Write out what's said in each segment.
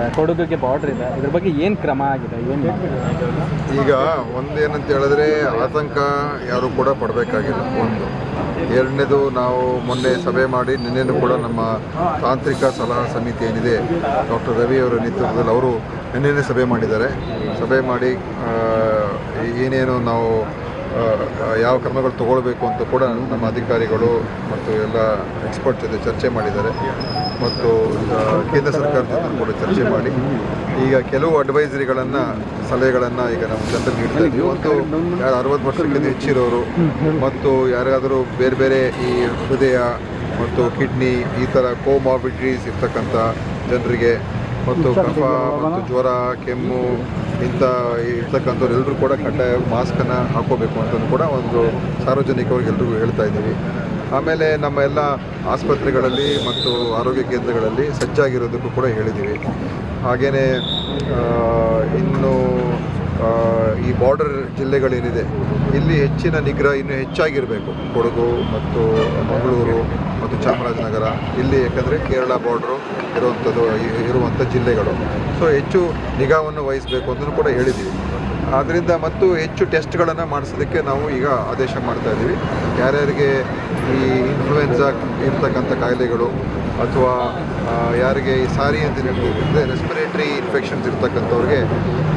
ಇದೆ ಕೊಡಗಿಗೆ ಬಾರ್ಡರ್ ಇದೆ. ಇದ್ರ ಬಗ್ಗೆ ಏನು ಕ್ರಮ ಆಗಿದೆ, ಏನು ಈಗ ಒಂದೇನಂತ ಹೇಳಿದ್ರೆ ಆತಂಕ ಯಾರು ಕೂಡ ಪಡಬೇಕಾಗಿಲ್ಲ, ಒಂದು. ಎರಡನೇದು ನಾವು ಮೊನ್ನೆ ಸಭೆ ಮಾಡಿ ನಿನ್ನೆನೂ ಕೂಡ ನಮ್ಮ ತಾಂತ್ರಿಕ ಸಲಹಾ ಸಮಿತಿ ಏನಿದೆ, ಡಾಕ್ಟರ್ ರವಿ ಅವರ ನೇತೃತ್ವದಲ್ಲಿ ಅವರು ನಿನ್ನೆನೇ ಸಭೆ ಮಾಡಿದ್ದಾರೆ. ಸಭೆ ಮಾಡಿ ಏನೇನು ನಾವು ಯಾವ ಕ್ರಮಗಳು ತಗೊಳ್ಬೇಕು ಅಂತ ಕೂಡ ನಮ್ಮ ಅಧಿಕಾರಿಗಳು ಮತ್ತು ಎಲ್ಲ ಎಕ್ಸ್ಪರ್ಟ್ ಜೊತೆ ಚರ್ಚೆ ಮಾಡಿದ್ದಾರೆ. ಮತ್ತು ಕೇಂದ್ರ ಸರ್ಕಾರದ ಜೊತೆ ಕೂಡ ಚರ್ಚೆ ಮಾಡಿ. ಈಗ ಕೆಲವು ಅಡ್ವೈಸರಿಗಳನ್ನು ಸಲಹೆಗಳನ್ನು ಈಗ ನಮ್ಮ ಜನರಿಗೆ ನೀಡ್ತಾ ಇದ್ದೀವಿ. ಒಂದು ಯಾರು ಅರವತ್ತು ವರ್ಷಕ್ಕಿಂತ ಹೆಚ್ಚಿರೋರು ಮತ್ತು ಯಾರಿಗಾದರೂ ಬೇರೆ ಬೇರೆ ಈ ಹೃದಯ ಮತ್ತು ಕಿಡ್ನಿ ಈ ಥರ ಕೋಮಾರ್ಬಿಡಿಟೀಸ್ ಇರ್ತಕ್ಕಂಥ ಜನರಿಗೆ ಮತ್ತು ಕಫ ಮತ್ತು ಜ್ವರ ಕೆಮ್ಮು ಇಂಥ ಇರ್ತಕ್ಕಂಥವ್ರು ಎಲ್ಲರೂ ಕೂಡ ಕಡ್ಡಾಯ ಮಾಸ್ಕನ್ನು ಹಾಕೋಬೇಕು ಅಂತಂದು ಕೂಡ ಒಂದು ಸಾರ್ವಜನಿಕವಾಗಿ ಎಲ್ರಿಗೂ ಹೇಳ್ತಾ ಇದ್ದೀವಿ. ಆಮೇಲೆ ನಮ್ಮ ಎಲ್ಲ ಆಸ್ಪತ್ರೆಗಳಲ್ಲಿ ಮತ್ತು ಆರೋಗ್ಯ ಕೇಂದ್ರಗಳಲ್ಲಿ ಸಜ್ಜಾಗಿರೋದಕ್ಕೂ ಕೂಡ ಹೇಳಿದ್ದೀವಿ. ಹಾಗೆಯೇ ಇನ್ನು ಈ ಬಾರ್ಡರ್ ಜಿಲ್ಲೆಗಳೇನಿದೆ, ಇಲ್ಲಿ ಹೆಚ್ಚಿನ ನಿಗ್ರಹ ಇನ್ನೂ ಹೆಚ್ಚಾಗಿರಬೇಕು. ಕೊಡಗು ಮತ್ತು ಮಂಗಳೂರು ಮತ್ತು ಚಾಮರಾಜನಗರ. ಇಲ್ಲಿ ಯಾಕಂದರೆ ಕೇರಳ ಬಾರ್ಡ್ರು ಇರುವಂಥದ್ದು, ಇರುವಂಥ ಜಿಲ್ಲೆಗಳು. ಸೊ, ಹೆಚ್ಚು ನಿಗಾವನ್ನು ವಹಿಸಬೇಕು ಅಂತಲೂ ಕೂಡ ಹೇಳಿದ್ದೀವಿ. ಆದ್ದರಿಂದ ಮತ್ತು ಹೆಚ್ಚು ಟೆಸ್ಟ್ಗಳನ್ನು ಮಾಡಿಸೋದಕ್ಕೆ ನಾವು ಈಗ ಆದೇಶ ಮಾಡ್ತಾ ಇದ್ದೀವಿ. ಯಾರ್ಯಾರಿಗೆ ಈ ಇನ್ಫ್ಲೂಯೆನ್ಸಾ ಇರ್ತಕ್ಕಂಥ ಕಾಯಿಲೆಗಳು ಅಥವಾ ಯಾರಿಗೆ ಈ ಸಾರಿ ಅಂತ ಹೇಳ್ತಿದ್ರೆ ರೆಸ್ಪಿರೇಟ್ರಿ ಇನ್ಫೆಕ್ಷನ್ಸ್ ಇರ್ತಕ್ಕಂಥವ್ರಿಗೆ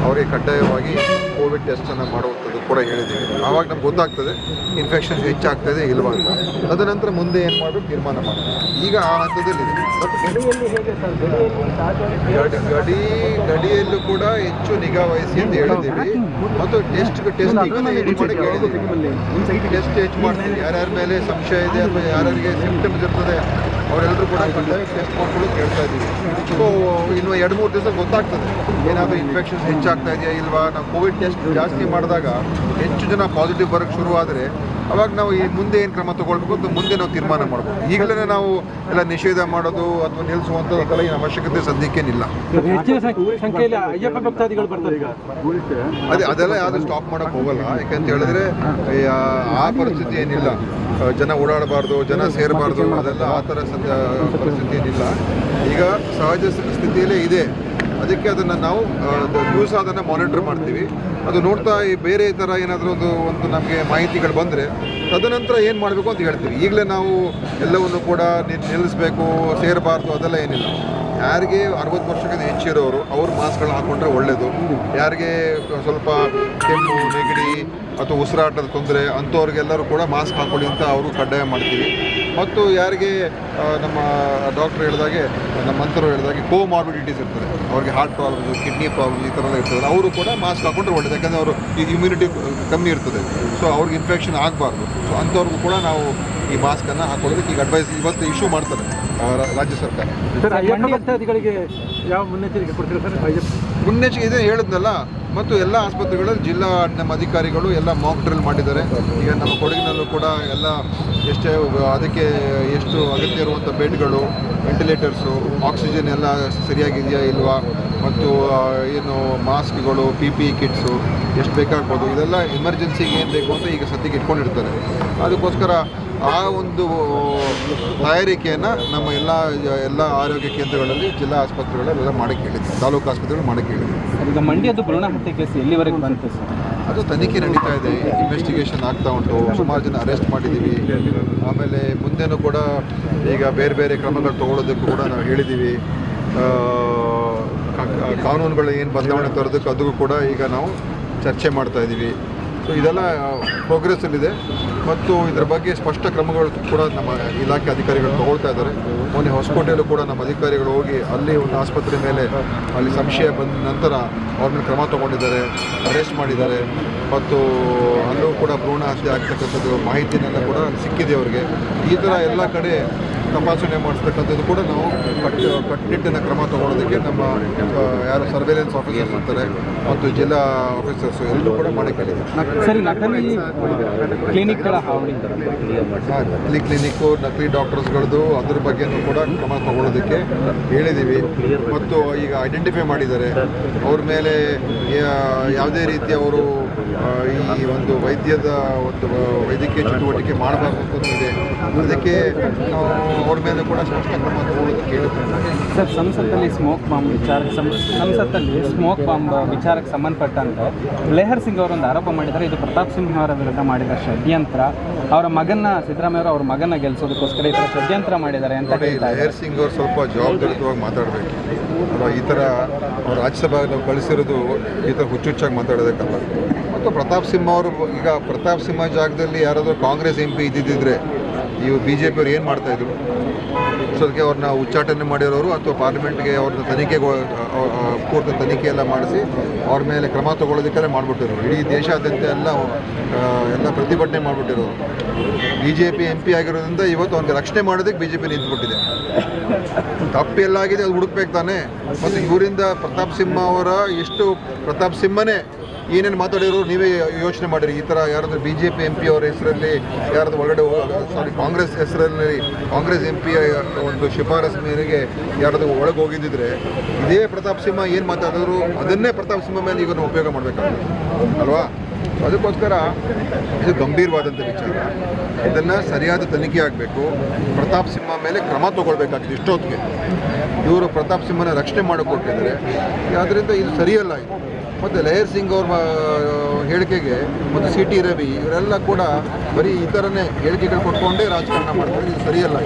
ಅವರಿಗೆ ಕಡ್ಡಾಯವಾಗಿ ಕೋವಿಡ್ ಟೆಸ್ಟನ್ನು ಮಾಡುವಂಥದ್ದು ಕೂಡ ಹೇಳಿದ್ದೀವಿ. ಆವಾಗ ನಮ್ಗೆ ಗೊತ್ತಾಗ್ತದೆ ಇನ್ಫೆಕ್ಷನ್ಸ್ ಹೆಚ್ಚಾಗ್ತದೆ ಇಲ್ವಾ ಅಂತ. ತದನಂತರ ಮುಂದೆ ಏನು ಮಾಡಬೇಕು ತೀರ್ಮಾನ ಮಾಡಬೇಕು. ಈಗ ಆ ಹಂತದಲ್ಲಿ ಗಡಿ ಗಡಿ ಗಡಿಯಲ್ಲೂ ಕೂಡ ಹೆಚ್ಚು ನಿಗಾ ವಹಿಸಿ ಅಂತ ಹೇಳಿದ್ದೀವಿ. ಮತ್ತು ಟೆಸ್ಟ್ ಟೆಸ್ಟ್ ಟೆಸ್ಟ್ ಹೆಚ್ಚು ಮಾಡ್ತೀವಿ. ಯಾರ್ಯಾರ ಮೇಲೆ ಸಂಶಯ ಇದೆ ಅಥವಾ ಯಾರ್ಯಾರಿಗೆ ಸಿಂಪ್ಟಮ್ಸ್ ಇರ್ತದೆ ಅವರೆಲ್ಲರೂ ಕೂಡ ಟೆಸ್ಟ್ ಕೇಳ್ತಾ ಇದ್ದೀವಿ. ಸೊ ಇನ್ನು ಎರಡು ಮೂರು ದಿವಸ ಗೊತ್ತಾಗ್ತದೆ. ಏನಾದರೂ ಇನ್ಫೆಕ್ಷನ್ಸ್ ಹೆಚ್ಚಾಗ್ತಾ ಇದೆಯಾ ಇಲ್ವಾ? ನಾವು ಕೋವಿಡ್ ಟೆಸ್ಟ್ ಜಾಸ್ತಿ ಮಾಡಿದಾಗ ಹೆಚ್ಚು ಜನ ಪಾಸಿಟಿವ್ ಬರೋಕ್ಕೆ ಶುರು ಆದರೆ ಅವಾಗ ನಾವು ಈ ಮುಂದೆ ಏನು ಕ್ರಮ ತಗೊಳ್ಬೇಕು ಅಂತ ಮುಂದೆ ನಾವು ತೀರ್ಮಾನ ಮಾಡಬೇಕು ಈಗಲೇ ನಾವು ಎಲ್ಲ ನಿಷೇಧ ಮಾಡೋದು ಅಥವಾ ನಿಲ್ಲಿಸುವಂಥದ್ದೆಲ್ಲ ಏನು ಅವಶ್ಯಕತೆ ಸದ್ಯಕ್ಕೇನಿಲ್ಲ. ಅದೇ ಅದೆಲ್ಲ ಯಾರು ಸ್ಟಾಪ್ ಮಾಡೋಕೆ ಹೋಗಲ್ಲ. ಯಾಕಂತ ಹೇಳಿದ್ರೆ ಆ, ಪರಿಸ್ಥಿತಿ ಏನಿಲ್ಲ. ಜನ ಓಡಾಡಬಾರ್ದು ಜನ ಸೇರಬಾರ್ದು ಅದೆಲ್ಲ ಆ ಥರ ಪರಿಸ್ಥಿತಿ ಏನಿಲ್ಲ. ಈಗ ಸಹಜ ಸ್ಥಿತಿಯಲ್ಲೇ ಇದೆ. ಅದಕ್ಕೆ ಅದನ್ನು ನಾವು ನ್ಯೂಸ್ ಅದನ್ನು ಮಾನಿಟರ್ ಮಾಡ್ತೀವಿ. ಅದು ನೋಡ್ತಾ ಈ ಬೇರೆ ಥರ ಏನಾದರೂ ಒಂದು ಒಂದು ನಮಗೆ ಮಾಹಿತಿಗಳು ಬಂದರೆ, ತದನಂತರ ಏನು ಮಾಡಬೇಕು ಅಂತ ಹೇಳ್ತೀವಿ. ಈಗಲೇ ನಾವು ಎಲ್ಲವನ್ನು ಕೂಡ ನಿಲ್ಲಿಸಬೇಕು, ಸೇರಬಾರ್ದು, ಅದೆಲ್ಲ ಏನಿಲ್ಲ. ಯಾರಿಗೆ ಅರವತ್ತು ವರ್ಷಕ್ಕಿಂತ ಹೆಚ್ಚಿರೋರು ಅವ್ರು ಮಾಸ್ಕ್ಗಳನ್ನ ಹಾಕೊಂಡ್ರೆ ಒಳ್ಳೆಯದು ಯಾರಿಗೆ ಸ್ವಲ್ಪ ಕೆಮ್ಮು, ನೆಗಡಿ, ಅಥವಾ ಉಸಿರಾಟದ ತೊಂದರೆ, ಅಂಥವ್ರಿಗೆಲ್ಲರೂ ಕೂಡ ಮಾಸ್ಕ್ ಹಾಕೊಳ್ಳಿ ಅಂತ ಅವರು ಕಡ್ಡಾಯ ಮಾಡ್ತೀವಿ. ಮತ್ತು ಯಾರಿಗೆ ನಮ್ಮ ಡಾಕ್ಟರ್ ಹೇಳಿದಾಗೆ ನಮ್ಮ ಮಂತ್ರರು ಹೇಳಿದಾಗೆ ಕೋಮಾರ್ಬಿಡಿಟೀಸ್ ಇರ್ತದೆ. ಅವ್ರಿಗೆ ಹಾರ್ಟ್ ಪ್ರಾಬ್ಲಮ್ಸ್ ಕಿಡ್ನಿ ಪ್ರಾಬ್ಲಮ್ ಈ ಥರ ಎಲ್ಲ ಇರ್ತದೆ. ಅವರು ಕೂಡ ಮಾಸ್ಕ್ ಹಾಕೊಂಡ್ರೆ ಒಳ್ಳೆಯದು ಯಾಕಂದರೆ ಅವರು ಈ ಇಮ್ಯುನಿಟಿ ಕಮ್ಮಿ ಇರ್ತದೆ. ಸೊ ಅವ್ರಿಗೆ ಇನ್ಫೆಕ್ಷನ್ ಆಗಬಾರ್ದು. ಸೊ ಅಂಥವ್ರಿಗೂ ಕೂಡ ನಾವು ಈ ಮಾಸ್ಕನ್ನು ಹಾಕೊಳ್ಳೋದಕ್ಕೆ ಈಗ ಅಡ್ವೈಸ್ ಇವತ್ತು ಇಶ್ಯೂ ಮಾಡ್ತಾರೆ ರಾಜ್ಯ ಸರ್ಕಾರ. ಯಾವ ಮುನ್ನೆಚ್ಚರಿಕೆ ಕೊಡ್ತೀರಾ ಸರ್? ಮುನ್ನೆಚ್ಚರಿಕೆ ಇದೆ, ಹೇಳಿದ್ನಲ್ಲ. ಮತ್ತು ಎಲ್ಲ ಆಸ್ಪತ್ರೆಗಳಲ್ಲಿ ಜಿಲ್ಲಾ ನಮ್ಮ ಅಧಿಕಾರಿಗಳು ಎಲ್ಲ ಮಾಕ್ ಡ್ರಿಲ್ ಮಾಡಿದ್ದಾರೆ. ಈಗ ನಮ್ಮ ಕೊಡಗಿನಲ್ಲೂ ಕೂಡ ಎಲ್ಲ ಎಷ್ಟೇ, ಅದಕ್ಕೆ ಎಷ್ಟು ಅಗತ್ಯ ಇರುವಂಥ ಬೆಡ್ಗಳು ವೆಂಟಿಲೇಟರ್ಸು ಆಕ್ಸಿಜನ್ ಎಲ್ಲ ಸರಿಯಾಗಿದೆಯಾ ಇಲ್ವಾ? ಮತ್ತು ಏನು ಮಾಸ್ಕ್ಗಳು ಪಿ ಪಿ ಕಿಟ್ಸು ಎಷ್ಟು ಬೇಕಾಗ್ಬೋದು ಇದೆಲ್ಲ ಎಮರ್ಜೆನ್ಸಿಗೆ ಏನು ಬೇಕು ಅಂತ ಈಗ ಸದ್ಯಕ್ಕೆ ಇಟ್ಕೊಂಡಿರ್ತಾರೆ. ಅದಕ್ಕೋಸ್ಕರ ಆ ಒಂದು ತಯಾರಿಕೆಯನ್ನು ನಮ್ಮ ಎಲ್ಲ ಎಲ್ಲ ಆರೋಗ್ಯ ಕೇಂದ್ರಗಳಲ್ಲಿ ಜಿಲ್ಲಾ ಆಸ್ಪತ್ರೆಗಳೆಲ್ಲ ಮಾಡಕ್ಕೆ ಹೇಳಿದ್ವಿ ತಾಲೂಕು ಆಸ್ಪತ್ರೆಗಳು ಮಾಡಕ್ಕೆ ಹೇಳಿದ್ವಿ ಈಗ ಮಂಡ್ಯದ ಭ್ರೂಣ ಹತ್ಯೆ ಕೇಸ್ ಎಲ್ಲಿವರೆಗೆ ಬಂತು ಸರ್? ಅದು ತನಿಖೆ ನಡೀತಾ ಇದೆ ಇನ್ವೆಸ್ಟಿಗೇಷನ್ ಆಗ್ತಾ ಉಂಟು ಸುಮಾರು ಜನ ಅರೆಸ್ಟ್ ಮಾಡಿದ್ದೀವಿ ಆಮೇಲೆ ಮುಂದೆನೂ ಕೂಡ ಈಗ ಬೇರೆ ಬೇರೆ ಕ್ರಮಗಳು ತಗೊಳ್ಳೋದಕ್ಕೂ ಕೂಡ ನಾವು ಹೇಳಿದ್ದೀವಿ ಕಾನೂನುಗಳು ಏನು ಬದಲಾವಣೆ ತರೋದಕ್ಕೆ ಅದು ಕೂಡ ಈಗ ನಾವು ಚರ್ಚೆ ಮಾಡ್ತಾ ಇದ್ದೀವಿ. ಸೊ ಇದೆಲ್ಲ ಪ್ರೋಗ್ರೆಸ್ಸಲ್ಲಿದೆ ಮತ್ತು ಇದರ ಬಗ್ಗೆ ಸ್ಪಷ್ಟ ಕ್ರಮಗಳು ಕೂಡ ನಮ್ಮ ಇಲಾಖೆ ಅಧಿಕಾರಿಗಳು ತಗೊಳ್ತಾ ಇದ್ದಾರೆ. ಮೊನ್ನೆ ಹೊಸಕೋಟೆಯಲ್ಲೂ ಕೂಡ ನಮ್ಮ ಅಧಿಕಾರಿಗಳು ಹೋಗಿ ಅಲ್ಲಿ ಒಂದು ಆಸ್ಪತ್ರೆ ಮೇಲೆ ಅಲ್ಲಿ ಸಂಶಯ ಬಂದ ನಂತರ ಅವ್ರ ಕ್ರಮ ತಗೊಂಡಿದ್ದಾರೆ ಅರೆಸ್ಟ್ ಮಾಡಿದ್ದಾರೆ. ಮತ್ತು ಅಲ್ಲೂ ಕೂಡ ಭ್ರೂಣ ಹತ್ಯೆ ಆಗ್ತಕ್ಕಂಥದ್ದು ಮಾಹಿತಿನೆಲ್ಲ ಕೂಡ ಸಿಕ್ಕಿದೆ ಅವರಿಗೆ. ಈ ಥರ ಎಲ್ಲ ಕಡೆ ತಪಾಸಣೆ ಮಾಡಿಸ್ತಕ್ಕಂಥದ್ದು ಕೂಡ ನಾವು ಕಟ್ಟು ಕಟ್ಟುನಿಟ್ಟಿನ ಕ್ರಮ ತಗೊಳ್ಳೋದಕ್ಕೆ ನಮ್ಮ ಯಾರು ಸರ್ವೇಲೆನ್ಸ್ ಆಫೀಸರ್ಸ್ ಇರ್ತಾರೆ ಮತ್ತು ಜಿಲ್ಲಾ ಆಫೀಸರ್ಸ್ ಎಲ್ಲರೂ ಕೂಡ ಮಾಡಿ ಕ್ಲಿನಿಕ್ಗಳ ನಕಲಿ ಕ್ಲಿನಿಕ್ಕು ನಕಲಿ ಡಾಕ್ಟರ್ಸ್ಗಳದ್ದು ಅದ್ರ ಬಗ್ಗೆನೂ ಕೂಡ ಕ್ರಮ ತಗೊಳ್ಳೋದಕ್ಕೆ ಹೇಳಿದ್ದೀವಿ ಮತ್ತು ಈಗ ಐಡೆಂಟಿಫೈ ಮಾಡಿದ್ದಾರೆ. ಅವ್ರ ಮೇಲೆ ಯಾವುದೇ ರೀತಿ ಅವರು ಈ ಒಂದು ವೈದ್ಯದ ಒಂದು ವೈದ್ಯಕೀಯ ಚಟುವಟಿಕೆ ಮಾಡಬಾರ್ದು ಅಂತ ಇದೆ. ಅದಕ್ಕೆ ನಾವು ಅವ್ರ ಮೇಲೆ ಕೂಡ ಸ್ಪಷ್ಟ ಕ್ರಮ ತಗೊಳ್ಳೋದು ಕೇಳುತ್ತೇನೆ ಸರ್ ಸಂಸತ್ತಲ್ಲಿ ಸ್ಮೋಕ್ ಬಾಂಬ್ ವಿಚಾರಕ್ಕೆ ಸಂ ಸಂಸತ್ತಲ್ಲಿ ಸ್ಮೋಕ್ ಬಾಂಬ್ ವಿಚಾರಕ್ಕೆ ಸಂಬಂಧಪಟ್ಟಂತೆ ಲೇಹರ್ ಸಿಂಗ್ ಅವರೊಂದು ಆರೋಪ ಮಾಡಿದ್ದಾರೆ. ಇದು ಪ್ರತಾಪ್ ಸಿಂಹ ಅವರ ವಿರುದ್ಧ ಮಾಡಿದ ಷಡ್ಯಂತ್ರ. ಅವರ ಮಗನ ಸಿದ್ದರಾಮಯ್ಯ ಅವರು ಅವ್ರ ಮಗನ ಗೆಲ್ಲಿಸೋದಕ್ಕೋಸ್ಕರ ಈ ಥರ ಷಡ್ಯಂತ್ರ ಮಾಡಿದ್ದಾರೆ ಅಂತ ಲೇಹರ್ ಸಿಂಗ್ ಅವರು ಸ್ವಲ್ಪ ಜವಾಬ್ದಾರಿತವಾಗಿ ಮಾತಾಡಬೇಕು. ಅಥವಾ ಈ ಥರ ಅವ್ರು ರಾಜ್ಯಸಭೆಗೆ ನಾವು ಕಳಿಸಿರೋದು ಈ ಥರ ಹುಚ್ಚುಚ್ಚಾಗಿ ಮಾತಾಡೋದಕ್ಕಲ್ಲ ಮತ್ತು ಪ್ರತಾಪ್ ಸಿಂಹ ಅವರು ಈಗ ಪ್ರತಾಪ್ ಸಿಂಹ ಜಾಗದಲ್ಲಿ ಯಾರಾದರೂ ಕಾಂಗ್ರೆಸ್ ಎಂ ಪಿ ಇದ್ದಿದ್ದರೆ ಇವು ಬಿ ಜೆ ಪಿಯವ್ರು ಏನು ಮಾಡ್ತಾಯಿದ್ರು ಸೊ ಅದಕ್ಕೆ ಅವ್ರನ್ನ ಉಚ್ಚಾಟನೆ ಮಾಡಿರೋರು ಅಥವಾ ಪಾರ್ಲಿಮೆಂಟ್ಗೆ ಅವ್ರನ್ನ ತನಿಖೆ ಪೂರ್ತಿ ತನಿಖೆ ಎಲ್ಲ ಮಾಡಿಸಿ ಅವ್ರ ಮೇಲೆ ಕ್ರಮ ತಗೊಳ್ಳೋದಕ್ಕೆಲ್ಲ ಮಾಡಿಬಿಟ್ಟಿರೋರು. ಇಡೀ ದೇಶಾದ್ಯಂತ ಎಲ್ಲ ಎಲ್ಲ ಪ್ರತಿಭಟನೆ ಮಾಡಿಬಿಟ್ಟಿರೋರು. B J P M P ಆಗಿರೋದ್ರಿಂದ ಇವತ್ತು ಅವ್ನಿಗೆ ರಕ್ಷಣೆ ಮಾಡೋದಕ್ಕೆ ಬಿ ಜೆ ಪಿ ನಿಂತುಬಿಟ್ಟಿದೆ. ತಪ್ಪು ಎಲ್ಲಾಗಿದೆ ಅದು ಹುಡುಕ್ಬೇಕು ತಾನೆ. ಮತ್ತು ಇವರಿಂದ ಪ್ರತಾಪ್ ಸಿಂಹ ಅವರ ಎಷ್ಟು ಪ್ರತಾಪ್ ಸಿಂಹನೇ ಏನೇನು ಮಾತಾಡಿರೋ ನೀವೇ ಯೋಚನೆ ಮಾಡಿರಿ. ಈ ಥರ ಯಾರಾದ್ರೂ B J P M P ಅವರ ಹೆಸರಲ್ಲಿ ಯಾರಾದ್ರೂ ಒಳಗಡೆ ಸಾರಿ ಕಾಂಗ್ರೆಸ್ ಹೆಸರಲ್ಲಿ ಕಾಂಗ್ರೆಸ್ ಎಂ ಪಿಯ ಒಂದು ಶಿಫಾರಸ್ ಮೇರೆಗೆ ಯಾರಾದ್ರೂ ಒಳಗೆ ಹೋಗಿದ್ದಿದ್ರೆ ಇದೇ ಪ್ರತಾಪ್ ಸಿಂಹ ಏನು ಮಾತಾಡಿದ್ರು ಅದನ್ನೇ ಪ್ರತಾಪ್ ಸಿಂಹ ಮೇಲೆ ಈಗ ಉಪಯೋಗ ಮಾಡಬೇಕಾಗುತ್ತೆ. ಅಲ್ವಾ? ಅದಕ್ಕೋಸ್ಕರ ಇದು ಗಂಭೀರವಾದಂಥ ವಿಚಾರ. ಇದನ್ನು ಸರಿಯಾದ ತನಿಖೆ ಆಗಬೇಕು. ಪ್ರತಾಪ್ ಸಿಂಹ ಮೇಲೆ ಕ್ರಮ ತಗೊಳ್ಬೇಕಾಗಿದೆ ಇಷ್ಟೊತ್ತಿಗೆ. ಇವರು ಪ್ರತಾಪ್ ಸಿಂಹನ ರಕ್ಷಣೆ ಮಾಡಿಕೊಟ್ಟಿದ್ದಾರೆ. ಆದ್ದರಿಂದ ಇದು ಸರಿಯಲ್ಲ ಇದು. ಮತ್ತು ಲಯರ್ ಸಿಂಗ್ ಅವ್ರ ಹೇಳಿಕೆಗೆ ಮತ್ತು ಸಿ ಟಿ ರವಿ ಇವರೆಲ್ಲ ಕೂಡ ಬರೀ ಈ ಥರನೇ ಹೇಳಿಕೆಗಳು ಕೊಟ್ಕೊಂಡೇ ರಾಜಕಾರಣ ಮಾಡ್ತಾರೆ. ಇದು ಸರಿಯಲ್ಲ.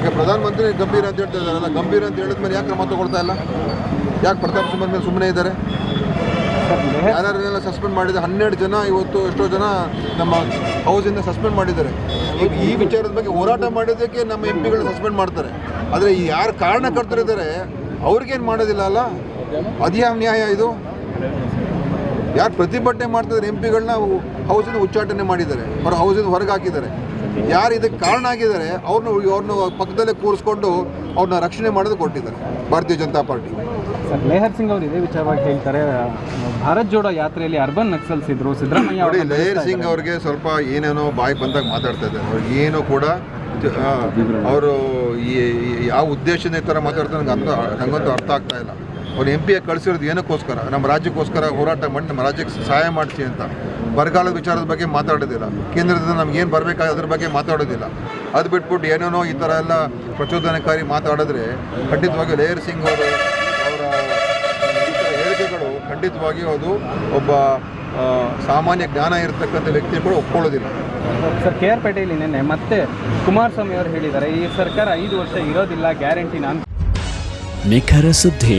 ಈಗ ಪ್ರಧಾನಮಂತ್ರಿ ಗಂಭೀರ ಅಂತ ಹೇಳ್ತಾ ಇದ್ದಾರಲ್ಲ, ಗಂಭೀರ ಅಂತ ಹೇಳಿದ್ಮೇಲೆ ಯಾಕೆ ಕ್ರಮ ತಗೊಳ್ತಾ ಇಲ್ಲ? ಯಾಕೆ ಪ್ರತಾಪ್ ಸಿಂಗ್ ಮೇಲೆ ಸುಮ್ಮನೆ ಇದ್ದಾರೆ? ಯಾರನ್ನೆಲ್ಲ ಯಾರ್ಯಾರನ್ನೆಲ್ಲ ಸಸ್ಪೆಂಡ್ ಮಾಡಿದ ಹನ್ನೆರಡು ಜನ ಇವತ್ತು ಎಷ್ಟೋ ಜನ ನಮ್ಮ ಹೌಸಿಂದ ಸಸ್ಪೆಂಡ್ ಮಾಡಿದ್ದಾರೆ. ಈ ವಿಚಾರದ ಬಗ್ಗೆ ಹೋರಾಟ ಮಾಡಿದ್ದಕ್ಕೆ ನಮ್ಮ ಎಂ ಪಿಗಳು ಸಸ್ಪೆಂಡ್ ಮಾಡ್ತಾರೆ. ಆದರೆ ಯಾರು ಕಾರಣಕರ್ತರಿದ್ದಾರೆ, ಅವ್ರಿಗೇನು ಮಾಡೋದಿಲ್ಲ ಅಲ್ಲ? ಅದ್ಯಾವ ನ್ಯಾಯ ಇದು? ಯಾರು ಪ್ರತಿಭಟನೆ ಮಾಡ್ತಿದ್ದಾರೆ ಎಂ ಪಿಗಳನ್ನ ಹೌಸಿಂದ ಉಚ್ಚಾಟನೆ ಮಾಡಿದ್ದಾರೆ. ಅವ್ರ ಹೌಸಿಂದ ಹೊರಗೆ ಹಾಕಿದ್ದಾರೆ. ಯಾರು ಇದಕ್ಕೆ ಕಾರಣ ಆಗಿದ್ದಾರೆ ಅವ್ರನ್ನ ಅವ್ರನ್ನ ಪಕ್ಕದಲ್ಲೇ ಕೂರಿಸ್ಕೊಂಡು ಅವ್ರನ್ನ ರಕ್ಷಣೆ ಮಾಡೋದು ಕೊಟ್ಟಿದ್ದಾರೆ ಭಾರತೀಯ ಜನತಾ ಪಾರ್ಟಿ. ಸರ್ ಲೇಹರ್ ಸಿಂಗ್ ಅವರು ಇದೇ ವಿಚಾರವಾಗಿ ಹೇಳ್ತಾರೆ ಭಾರತ್ ಜೋಡೋ ಯಾತ್ರೆಯಲ್ಲಿ ಅರ್ಬನ್ ನಕ್ಸಲ್ಸ್ ಇದ್ರು ಸಿದ್ದರಾಮಯ್ಯ ನೋಡಿ ಲಹರ್ ಸಿಂಗ್. ಅವ್ರಿಗೆ ಸ್ವಲ್ಪ ಏನೇನೋ ಬಾಯಿ ಬಂದಾಗ ಮಾತಾಡ್ತಾ ಇದ್ದಾರೆ. ಅವ್ರಿಗೆ ಏನು ಕೂಡ ಅವರು ಯಾವ ಉದ್ದೇಶದ ಈ ಥರ ಮಾತಾಡ್ತಾರೆ ನಂಗೆ ಅಂತ ನಂಗಂತೂ ಅರ್ಥ ಆಗ್ತಾ ಇಲ್ಲ. ಅವ್ರು ಎಂ ಎ ಕಳಿಸಿರೋದು ಏನಕ್ಕೋಸ್ಕರ? ನಮ್ಮ ರಾಜ್ಯಕ್ಕೋಸ್ಕರ ಹೋರಾಟ ಮಾಡಿ ನಮ್ಮ ರಾಜ್ಯಕ್ಕೆ ಸಹಾಯ ಮಾಡಿಸಿ ಅಂತ. ಬರಗಾಲದ ವಿಚಾರದ ಬಗ್ಗೆ ಮಾತಾಡೋದಿಲ್ಲ. ಕೇಂದ್ರದಿಂದ ನಮ್ಗೆ ಏನು ಬರಬೇಕಾದ ಅದ್ರ ಬಗ್ಗೆ ಮಾತಾಡೋದಿಲ್ಲ. ಅದು ಬಿಟ್ಬಿಟ್ಟು ಏನೇನೋ ಈ ಥರ ಎಲ್ಲ ಪ್ರಚೋದನಕಾರಿ ಮಾತಾಡಿದ್ರೆ ಖಂಡಿತವಾಗಿ ಲೇಯರ್ ಸಿಂಗ್ ಅವರು ಅವರ ಹೇಳಿಕೆಗಳು ಖಂಡಿತವಾಗಿಯೂ ಅದು ಒಬ್ಬ ಸಾಮಾನ್ಯ ಜ್ಞಾನ ಇರತಕ್ಕಂಥ ವ್ಯಕ್ತಿ ಕೂಡ ಒಪ್ಕೊಳ್ಳೋದಿಲ್ಲ. ಸರ್ ಕೆ ಆರ್ ಪೇಟೆಯಲ್ಲಿ ನಿನ್ನೆ ಮತ್ತೆ ಕುಮಾರಸ್ವಾಮಿ ಅವರು ಹೇಳಿದ್ದಾರೆ ಈ ಸರ್ಕಾರ ಐದು ವರ್ಷ ಇರೋದಿಲ್ಲ ಗ್ಯಾರಂಟಿ ನಾನು ನಿಖರ ಸುದ್ದಿ.